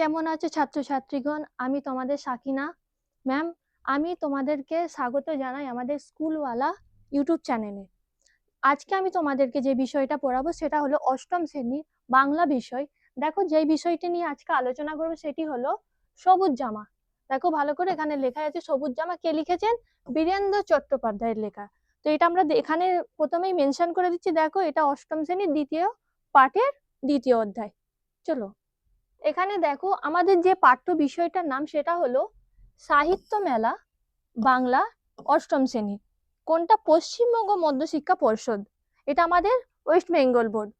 কেমন আছো ছাত্রছাত্রীগণ? আমি তোমাদের সাকিনা। ম্যাম আমি তোমাদেরকে স্বাগত জানাই আমাদের স্কুলওয়ালা ইউটিউব চ্যানেলে। আজকে আমি তোমাদেরকে যে বিষয়টা পড়াবো সেটা হলো অষ্টম শ্রেণির বাংলা বিষয়। দেখো, যেই বিষয়টি নিয়ে আজকে আলোচনা করব সেটি হলো সবুজ জামা। দেখো, ভালো করে এখানে লেখা আছে সবুজ জামা। কে লিখেছেন? বীরেন্দ্র চট্টোপাধ্যায়ের লেখা। তো এটা আমরা এখানে প্রথমেই মেনশন করে দিচ্ছি। দেখো, এটা অষ্টম শ্রেণির দ্বিতীয় পাঠের দ্বিতীয় অধ্যায়। চলো। এখানে দেখো আমাদের যে পাঠ্য বিষয়টার নাম সেটা হলো সাহিত্য মেলা, বাংলা অষ্টম শ্রেণি। কোনটা পশ্চিমবঙ্গ মধ্যশিক্ষা পর্ষদ? এটা আমাদের ওয়েস্ট বেঙ্গল বোর্ড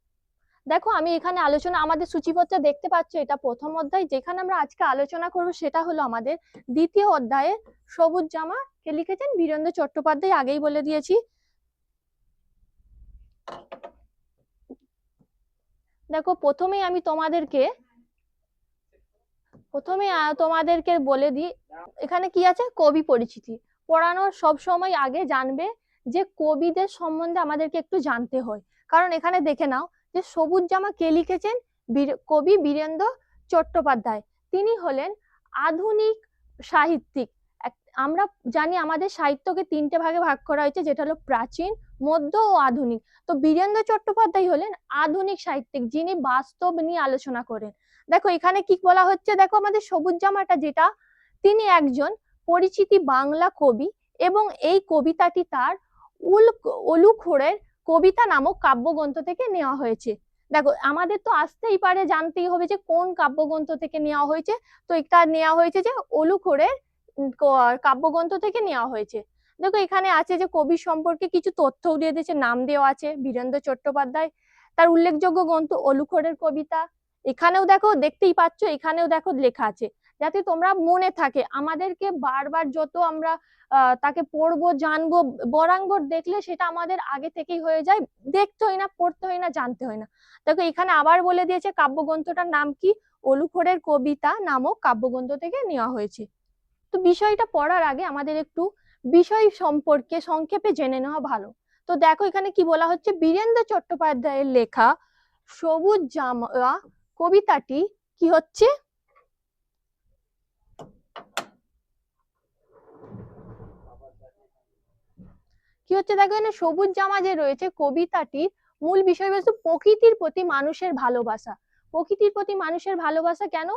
দেখো আমি এখানে আলোচনা, আমাদের সূচিপত্রে দেখতে পাচ্ছ এটা প্রথম অধ্যায়। যেখানে আমরা আজকে আলোচনা করব সেটা হলো আমাদের দ্বিতীয় অধ্যায়ে সবুজ জামা কে লিখেছেন? বীরেন্দ্র চট্টোপাধ্যায়, আগেই বলে দিয়েছি। দেখো প্রথমেই আমি তোমাদেরকে প্রথমে তোমাদেরকে বলে দিই, এখানে কি আছে? কবি পরিচিতি। পড়ানোর সব সময় আগে জানবে যে কবিদের সম্বন্ধে আমাদেরকে একটু জানতে হয়। কারণ এখানে দেখে নাও যে সবুজ জামা কে লিখেছেন? কবি বীরেন্দ্র চট্টোপাধ্যায়। তিনি হলেন আধুনিক সাহিত্যিক। আমরা জানি আমাদের সাহিত্যকে তিনটে ভাগে ভাগ করা হয়েছে, যেটা হলো প্রাচীন, মধ্য ও আধুনিক। তো বীরেন্দ্র চট্টোপাধ্যায় হলেন আধুনিক সাহিত্যিক, যিনি বাস্তব নিয়ে আলোচনা করেন। দেখো, এখানে কি বলা হচ্ছে? দেখো, আমাদের সবুজ জামাটা যেটা, তিনি একজন পরিচিতি বাংলা কবি এবং এই কবিতাটি তার উল অলুখোড়ের কবিতা নামক কাব্যগ্রন্থ থেকে নেওয়া হয়েছে। দেখো, আমাদের তো আসতেই পারে, জানতেই হবে যে কোন কাব্যগ্রন্থ থেকে নেওয়া হয়েছে। তো এটা নেওয়া হয়েছে যে অলুখোড়ের কাব্যগ্রন্থ থেকে নেওয়া হয়েছে। দেখো, এখানে আছে যে কবি সম্পর্কে কিছু তথ্য দিয়ে দিয়েছে। নাম দেওয়া আছে, বীরেন্দ্র চট্টোপাধ্যায়। তার উল্লেখযোগ্য গ্রন্থ অলুখোড়ের কবিতা এখানেও দেখো দেখতেই পাচ্ছ, এখানেও দেখো লেখা আছে। যাতে তোমরা মনে থাকে, আমাদেরকে বারবার যত আমরা তাকে পড়ব, জানব, বরাঙ্গর দেখলে সেটা আমাদের আগে থেকেই হয়ে যায়। দেখতে হয় না পড়তে হয় না জানতে হয় না। দেখো এখানে আবার বলে দিয়েছে কাব্যগ্রন্থটার নাম কি? অলুখোড়ের কবিতা নামক কাব্যগ্রন্থ থেকে নেওয়া হয়েছে। তো বিষয়টা পড়ার আগে আমাদের একটু বিষয় সম্পর্কে সংক্ষেপে জেনে নেওয়া ভালো। তো দেখো এখানে কি বলা হচ্ছে? বীরেন্দ্র চট্টোপাধ্যায়ের লেখা, সবুজ জামা কবিতাটি কি হচ্ছে? কি হচ্ছে? দেখো, এখানে সবুজ জামা যে রয়েছে, কবিতাটির মূল বিষয়বস্তু প্রকৃতির প্রতি মানুষের ভালোবাসা। প্রকৃতির প্রতি মানুষের ভালোবাসা কেন?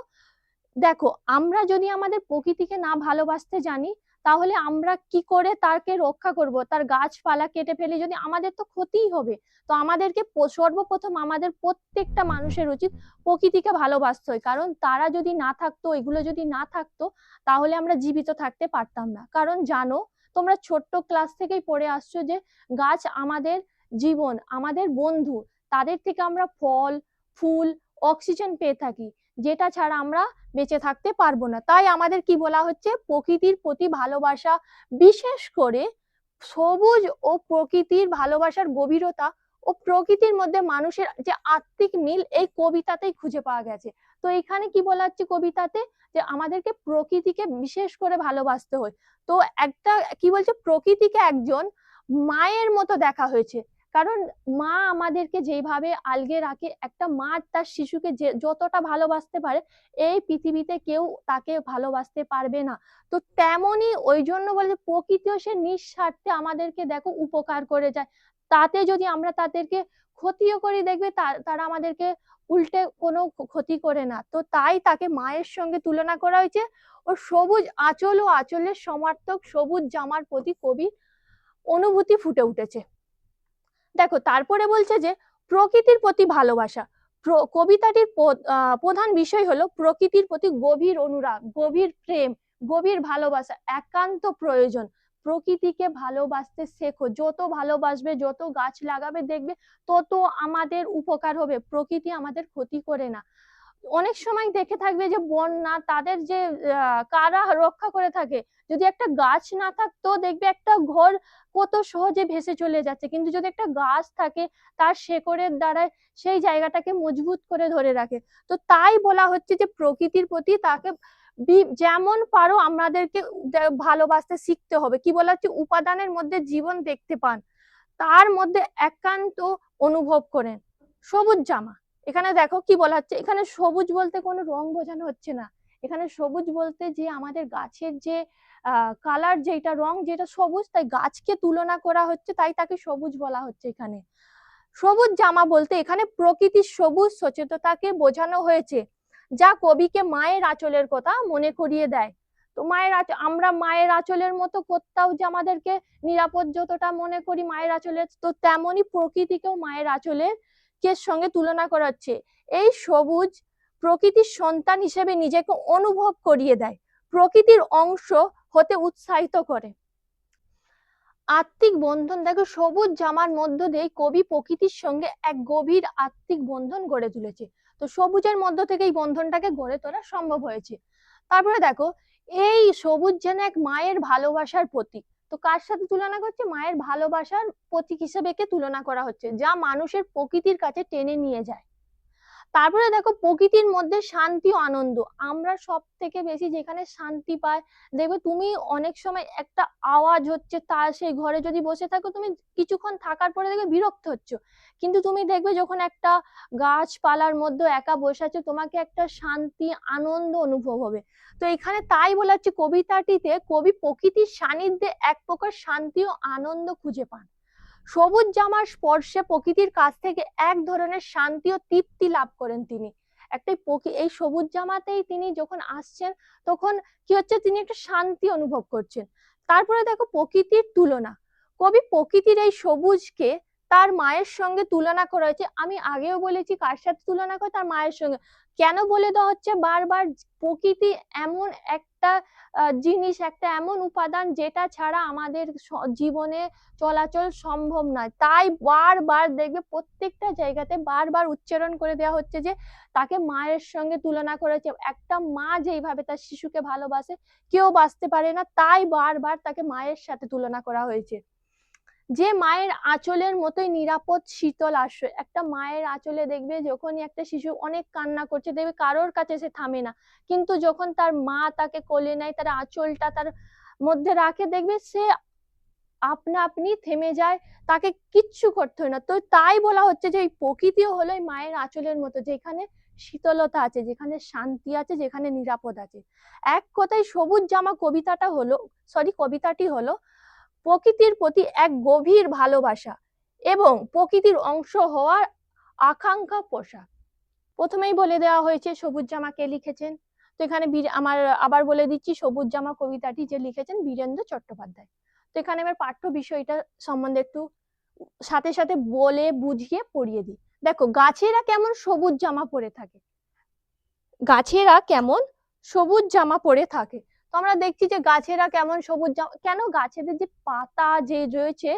দেখো, আমরা যদি আমাদের প্রকৃতিকে না ভালোবাসতে জানি তাহলে আমরা কি করে তাকে রক্ষা করব? তার গাছপালা কেটে ফেলে যদি আমাদের তো ক্ষতিই হবে। তো আমাদেরকে সর্বপ্রথম আমাদের প্রত্যেকটা মানুষের উচিত প্রকৃতিকে ভালোবাসতে হয়। কারণ তারা যদি না থাকতো, এগুলো যদি না থাকতো, তাহলে আমরা জীবিত থাকতে পারতাম না। কারণ জানো, তোমরা ছোট্ট ক্লাস থেকেই পড়ে আসছো যে গাছ আমাদের জীবন, আমাদের বন্ধু, তাদের থেকে আমরা ফল, ফুল, অক্সিজেন পেয়ে থাকি। যেটা ছাড়া আমরা বেঁচে থাকতে পারব না। তাই আমাদের কি বলা হচ্ছে? প্রকৃতির প্রতি ভালোবাসা, বিশেষ করে সবুজ ও প্রকৃতির ভালোবাসার গভীরতা ও প্রকৃতির মধ্যে মানুষের যে আত্মিক মিল, এই কবিতাতেই খুঁজে পাওয়া গেছে। তো এখানে কি বলা হচ্ছে কবিতাতে? যে আমাদেরকে প্রকৃতিকে বিশেষ করে ভালোবাসতে হয়। তো একটা কি বলছে? প্রকৃতিকে একজন মায়ের মতো দেখা হয়েছে। কারণ মা আমাদেরকে যেভাবে আলগে রাখে, একটা মা তার শিশুকে যে, যতটা ভালোবাসতে পারে, এই পৃথিবীতে কেউ তাকে ভালোবাসতে পারবে না। তো তেমনই ওই জন্য বলে প্রকৃতিও সে নিঃস্বার্থে আমাদেরকে দেখো উপকার করে যায়। তাতে যদি আমরা তাদেরকে ক্ষতিও করি, দেখবে তারা আমাদেরকে উল্টে কোনো ক্ষতি করে না। তো তাই তাকে মায়ের সঙ্গে তুলনা করা হয়েছে। ও সবুজ আঁচল ও আঁচলের সমার্থক সবুজ জামার প্রতি কবি অনুভূতি ফুটে উঠেছে। দেখো, তারপরে বলছে যে, প্রকৃতির প্রতি ভালোবাসা। কবিতাটির প্রধান বিষয় হলো প্রকৃতির প্রতি গভীর অনুরাগ, গভীর প্রেম, গভীর ভালোবাসা, একান্ত প্রয়োজন। প্রকৃতিকে ভালোবাসতে শেখো। যত ভালোবাসবে, যত গাছ লাগাবে, দেখবে তত আমাদের উপকার হবে। প্রকৃতি আমাদের ক্ষতি করে না। অনেক সময় দেখে থাকবে যে বন্যা তাদের যে কারা রক্ষা করে থাকে, যদি একটা গাছ না থাকতো দেখবে একটা ঘর কত সহজে ভেসে চলে যাচ্ছে। কিন্তু যদি একটা গাছ থাকে তার শেকড়ের দ্বারা সেই জায়গাটাকে মজবুত করে ধরে রাখে। তো তাই বলা হচ্ছে যে প্রকৃতির প্রতি তাকে যেমন পারো আমাদেরকে ভালোবাসতে শিখতে হবে। কি বলা হচ্ছে? উপাদানের মধ্যে জীবন দেখতে পান। তার মধ্যে একান্ত অনুভব করেন। সবুজ জামা। এখানে দেখো কি বলা হচ্ছে? এখানে সবুজ বলতে কোনো রং বোঝানো হচ্ছে না। এখানে সবুজ বলতে যে আমাদের গাছের যে কালার যেটা রং যেটা সবুজ, তাই গাছকে তুলনা করা হচ্ছে, তাই তাকে সবুজ বলা হচ্ছে এখানে। সবুজ জামা বলতে এখানে প্রকৃতির সবুজ, সচেতনতাকে বোঝানো হয়েছে। যা কবিকে মায়ের আঁচলের কথা মনে করিয়ে দেয়। তো মায়ের আমরা মায়ের আঁচলের মতো কোথাও যে আমাদেরকে নিরাপদ যতটা মনে করি মায়ের আঁচলের, তো তেমনই প্রকৃতিকেও মায়ের আঁচলের কে সঙ্গে তুলনা করা হচ্ছে এই সবুজ প্রকৃতির সন্তান হিসেবে নিজেকে অনুভব করিয়ে দেয়। প্রকৃতির অংশ হতে উৎসাহিত করে। আত্মিক বন্ধন, দেখো সবুজ জামার মধ্য দিয়ে কবি প্রকৃতির সঙ্গে এক গভীর আত্মিক বন্ধন গড়ে তুলেছে। তো সবুজের মধ্য থেকে এই বন্ধনটাকে গড়ে তোলা সম্ভব হয়েছে। তারপরে দেখো, এই সবুজ যেন এক মায়ের ভালোবাসার প্রতীক। তো কার সাথে তুলনা করছে? মায়ের ভালোবাসার প্রতীক হিসেবে একে তুলনা করা হচ্ছে, যা মানুষের প্রকৃতির কাছে টেনে নিয়ে যায়। তারপরে দেখো প্রকৃতির মধ্যে শান্তি আনন্দ। আমরা সব থেকে বেশি যেখানে শান্তি পাই, দেখবে তুমি অনেক সময় একটা আওয়াজ হচ্ছে, তার সেই ঘরে যদি বসে থাকো, তুমি কিছুক্ষণ থাকার পরে দেখবে বিরক্ত হচ্ছ। কিন্তু তুমি দেখবে যখন একটা গাছপালার মধ্যে একা বসে আছো, তোমাকে একটা শান্তি, আনন্দ অনুভব হবে। তো এখানে তাই বলা হচ্ছে কবিতাটিতে, কবি প্রকৃতির সান্নিধ্যে এক প্রকার শান্তি ও আনন্দ খুঁজে পান। সবুজ জামার স্পর্শে প্রকৃতির কাছ থেকে এক ধরনের শান্তি ও তৃপ্তি লাভ করেন তিনি। একটা এই সবুজ জামাতেই তিনি যখন আসছেন, তখন কি হচ্ছে? তিনি একটা শান্তি অনুভব করছেন। তারপরে দেখো প্রকৃতির তুলনা। কবি প্রকৃতির এই সবুজকে তার মায়ের সঙ্গে তুলনা করা হয়েছে। আমি আগেও বলেছি কার সাথে তুলনা করে তার মায়ের সঙ্গে। কেন বলে দেওয়া হচ্ছে? বারবার প্রকৃতি এমন একটা জিনিস, একটা এমন উপাদান যেটা ছাড়া আমাদের জীবনে চলাচল সম্ভব নয়। তাই বারবার দেখবে প্রত্যেকটা জায়গাতে বারবার উচ্চারণ করে দেওয়া হচ্ছে যে, তাকে মায়ের সঙ্গে তুলনা করেছে একটা মা যেইভাবে তার শিশুকে ভালোবাসে, কেউ বাঁচতে পারে না। তাই বারবার তাকে মায়ের সাথে তুলনা করা হয়েছে। যে মায়ের আঁচলের মতোই নিরাপদ, শীতল আশ্রয়। একটা মায়ের আঁচলে দেখবে যখনই একটা শিশু অনেক কান্না করছে, দেখবে কারোর কাছে সে থামে না। কিন্তু যখন তার মা তাকে কোলে নেয়, তার আঁচলটা তার মধ্যে রাখে, দেখবে সে আপনা আপনি থেমে যায়, তাকে কিচ্ছু করতে হয় না। তো তাই বলা হচ্ছে যে এই প্রকৃতিও হলো মায়ের আঁচলের মতো, যেখানে শীতলতা আছে, যেখানে শান্তি আছে, যেখানে নিরাপদ আছে। এক কথায় সবুজ জামা কবিতাটা হলো সরি কবিতাটি হলো প্রকৃতির প্রতি এক গভীর ভালোবাসা এবং প্রকৃতির অংশ হওয়ার আকাঙ্ক্ষা পোষা প্রথমেই বলে দেওয়া হয়েছে, সবুজ জামা কে লিখেছেন? তো এখানে আমার আবার বলে দিচ্ছি, সবুজ জামা কবিতাটি যে লিখেছেন বীরেন্দ্র চট্টোপাধ্যায়। তো এখানে আমার পাঠ্য বিষয়টা সম্বন্ধে একটু সাথে সাথে বলে, বুঝিয়ে, পড়িয়ে দিই। দেখো, গাছেরা কেমন সবুজ জামা পরে থাকে। গাছেরা কেমন সবুজ জামা পরে থাকে। তো আমরা দেখছি যে গাছেরা কেমন সবুজ কেন গাছেদের যে পাতা যে রয়েছে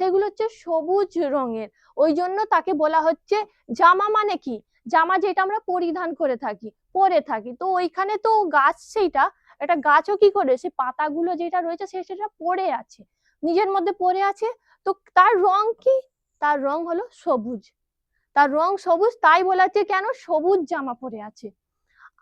সেগুলো হচ্ছে সবুজ রঙের। ওই জন্য তাকে বলা হচ্ছে জামা মানে কি? জামা যেটা আমরা পরিধান করে থাকি, পরে থাকি। তো ওইখানে তো গাছ সেইটা, একটা গাছও কি করে? সে পাতাগুলো যেটা রয়েছে সে সেটা পড়ে আছে, নিজের মধ্যে পড়ে আছে। তো তার রং কি? তার রং হলো সবুজ। তার রং সবুজ, তাই বলা হচ্ছে কেন? সবুজ জামা পরে আছে।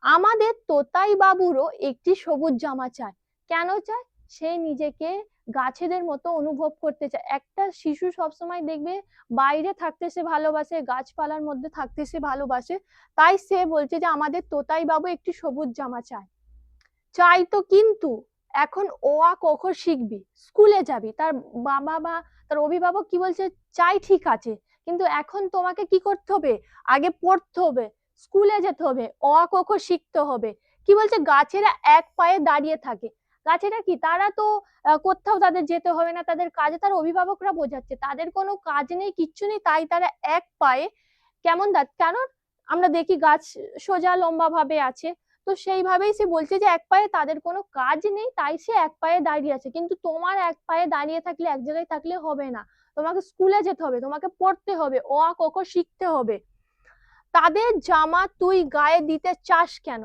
আমাদের তোতাই বাবুরও একটি সবুজ জামা চায়। কেন চায়? সে নিজেকে গাছেদের মতো অনুভব করতে চায়। একটা শিশু সবসময় দেখবে বাইরে থাকতে সে ভালোবাসে, গাছপালার মধ্যে থাকতে সে ভালোবাসে। তাই সে বলছে যে, আমাদের তোতাই বাবু একটি সবুজ জামা চায়। চাই তো কিন্তু এখন ও আ কখ শিখবি? স্কুলে যাবি। তার বাবা বা, তার অভিভাবক কি বলছে? চাই ঠিক আছে, কিন্তু এখন তোমাকে কি করতে হবে? আগে পড়তে হবে। স্কুলে যেতে হবে অ ক খ শিখতে হবে। কি বলছে? গাছেরা এক পায়ে দাঁড়িয়ে থাকে। গাছেরা কি? তারা তো কোথাও তাদের যেতে হবে না, তাদের কাজে তার অভিভাবকরা বোঝাচ্ছে। তাদের কোনো কাজ নেই, কিচ্ছু নেই, তাই তারা এক পায়ে কেমন দাঁত কারণ আমরা দেখি গাছ সোজা লম্বা ভাবে আছে। তো সেইভাবেই সে বলছে যে এক পায়ে তাদের কোনো কাজ নেই, তাই সে এক পায়ে দাঁড়িয়ে আছে। কিন্তু তোমার এক পায়ে দাঁড়িয়ে থাকলে, এক জায়গায় থাকলে হবে না। তোমাকে স্কুলে যেতে হবে, তোমাকে পড়তে হবে অ ক শিখতে হবে। তাদের জামা তুই গায়ে দিতে চাস কেন?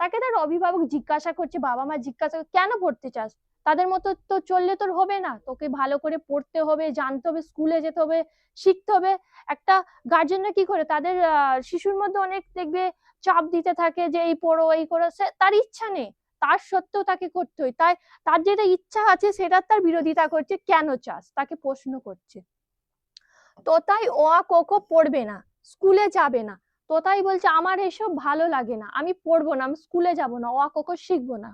তাকে তার অভিভাবক জিজ্ঞাসা করছে, বাবা মা জিজ্ঞাসা কেন পড়তে চাস? তাদের মতো তো চললে তোর হবে না। তোকে ভালো করে পড়তে হবে, জানতে হবে স্কুলে যেতে হবে, শিখতে হবে। একটা গার্জেনরা কি করে? তাদের শিশুর মধ্যে অনেক দেখবে চাপ দিতে থাকে যে এই পড়ো, এই করো তার ইচ্ছা নেই। তার সত্ত্বেও তাকে করতে হয়। তাই তার যেটা ইচ্ছা আছে, সেটা তার বিরোধিতা করছে, কেন চাস? তাকে প্রশ্ন করছে। তো তাই ও কোকো পড়বে না। স্কুলে যাবে না। তোতাই বলছে, আমার এসব ভালো লাগে না। আমি পড়ব না, আমি স্কুলে যাব না, অ আ ক খ শিখব না।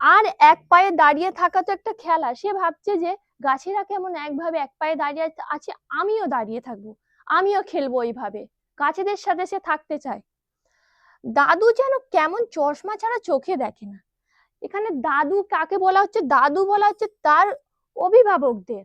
আর এক পায়ে দাঁড়িয়ে থাকা তো একটা খেলা। সে ভাবছে যে, গাছেরা কেমন একভাবে এক পায়ে দাঁড়িয়ে আছে, আমিও দাঁড়িয়ে থাকব, আমিও খেলব ওইভাবে। গাছেদের সাথে সে থাকতে চায়। দাদু যেন কেমন চশমা ছাড়া চোখে দেখে না। এখানে দাদু কাকে বলা হচ্ছে? দাদু বলা হচ্ছে তার অভিভাবকদের।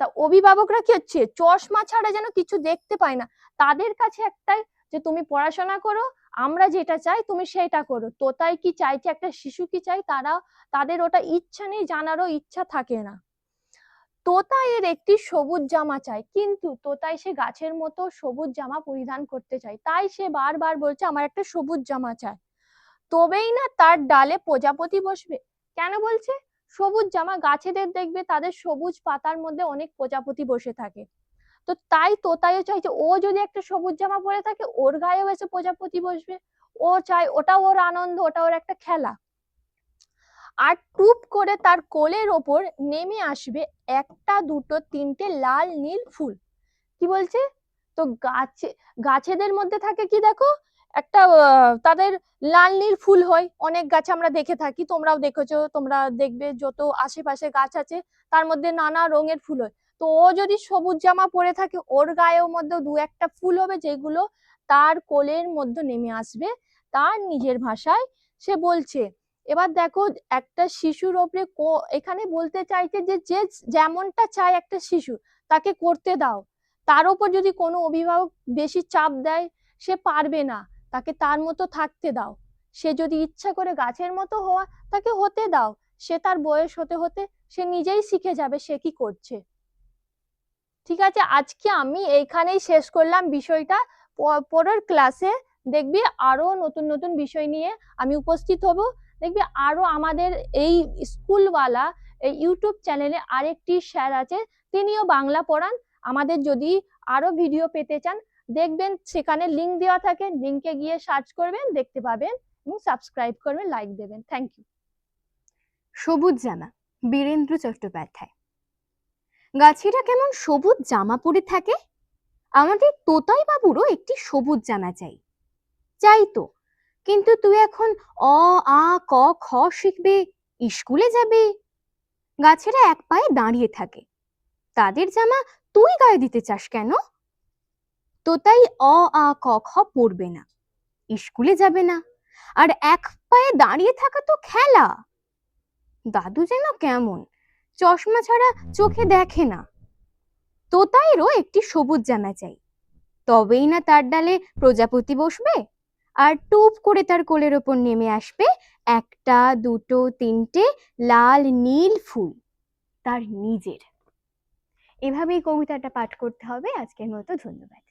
তা অভিভাবকরা কি হচ্ছে? চশমা ছাড়া যেন কিছু দেখতে পায় না। তাদের কাছে একটাই যে, তুমি পড়াশোনা করো, আমরা যেটা চাই তুমি সেটা করো। তোতাই কি চাইছে একটা শিশু কি চাই তারা, তাদের ওটা ইচ্ছা নেই, জানারও ইচ্ছা থাকে না। তোতাইয়ের একটি সবুজ জামা চাই কিন্তু তোতাই সে গাছের মতো সবুজ জামা পরিধান করতে চায়। তাই সে বারবার বলছে, আমার একটা সবুজ জামা চাই তবেই না তার ডালে প্রজাপতি বসবে। কেন বলছে? সবুজ জামা গাছেদের দেখবে তাদের সবুজ পাতার মধ্যে অনেক প্রজাপতি বসে থাকে। তো তাই তোতাইও চাইছে ও যদি একটা সবুজ জামা পরে থাকে, ওর গায়েও এসে প্রজাপতি বসবে। ও চায় ওটা ওর আনন্দ, ওটা ওর একটা খেলা। আর টুপ করে তার কোলের ওপর নেমে আসবে একটা, দুটো, তিনটে লাল, নীল ফুল। কি বলছে? তো গাছে, গাছেদের মধ্যে থাকে কি দেখো? একটা তাদের লাল নীল ফুল হয়, অনেক গাছ আমরা দেখে থাকি, তোমরাও দেখেছ, তোমরা দেখবে যত আশেপাশে গাছ আছে, তার মধ্যে নানা রঙের ফুল হয়। তো ও যদি সবুজ জামা পরে থাকে, ওর গায়ের মধ্যে দু একটা ফুল হবে, যেগুলো তার কোলের মধ্যে নেমে আসবে, তার নিজের ভাষায় সে বলছে। এবার দেখো, একটা শিশুর ওপরে এখানে বলতে চাইছে যে যে যেমনটা চায় একটা শিশু, তাকে করতে দাও। তার উপর যদি কোনো অভিভাবক বেশি চাপ দেয়, সে পারবে না। তাকে তার মতো থাকতে দাও। সে যদি ইচ্ছা করে গাছের মতো হওয়া, তাকে হতে দাও। সে তার বয়স হতে হতে সে নিজেই শিখে যাবে সে কি করছে। ঠিক আছে, আজকে আমি এইখানেই শেষ করলাম বিষয়টা। পরের ক্লাসে দেখবি আরও নতুন নতুন বিষয় নিয়ে আমি উপস্থিত হব। দেখবি আরও আমাদের এই স্কুলওয়ালা, এই ইউটিউব চ্যানেলে আরেকটি স্যার আছে, তিনিও বাংলা পড়ান। আমাদের যদি আরও ভিডিও পেতে চান দেখবেন সেখানে লিংক দেওয়া থাকে। লিংকে গিয়ে সার্চ করবেন, দেখতে পাবেন এবং সাবস্ক্রাইব করবেন লাইক দেবেন। থ্যাংক ইউ সবুজ জামা, বীরেন্দ্র চট্টোপাধ্যায়। গাছেরা কেমন সবুজ জামা পরে থাকে? আমাদের তোতাই বাবুরও একটি সবুজ জামা চাই। চাই তো। কিন্তু তুই এখন অ, আ, ক, খ শিখবে, স্কুলে যাবে। গাছেরা এক পায়ে দাঁড়িয়ে থাকে। তাদের জামা তুই গায়ে দিতে চাস কেন? তোতাই অ, আ, ক, খ পড়বে না। স্কুলে যাবে না। আর এক পায়ে দাঁড়িয়ে থাকা তো খেলা। দাদু যেন কেমন, চশমা ছাড়া চোখে দেখে না। তোতাইরও একটি সবুজ জামা চাই। তবেই না তার ডালে প্রজাপতি বসবে, আর টুপ করে তার কোলের ওপর নেমে আসবে একটা, দুটো, তিনটে লাল, নীল ফুল তার নিজের। এভাবেই কবিতাটা পাঠ করতে হবে। আজকের মতো ধন্যবাদ।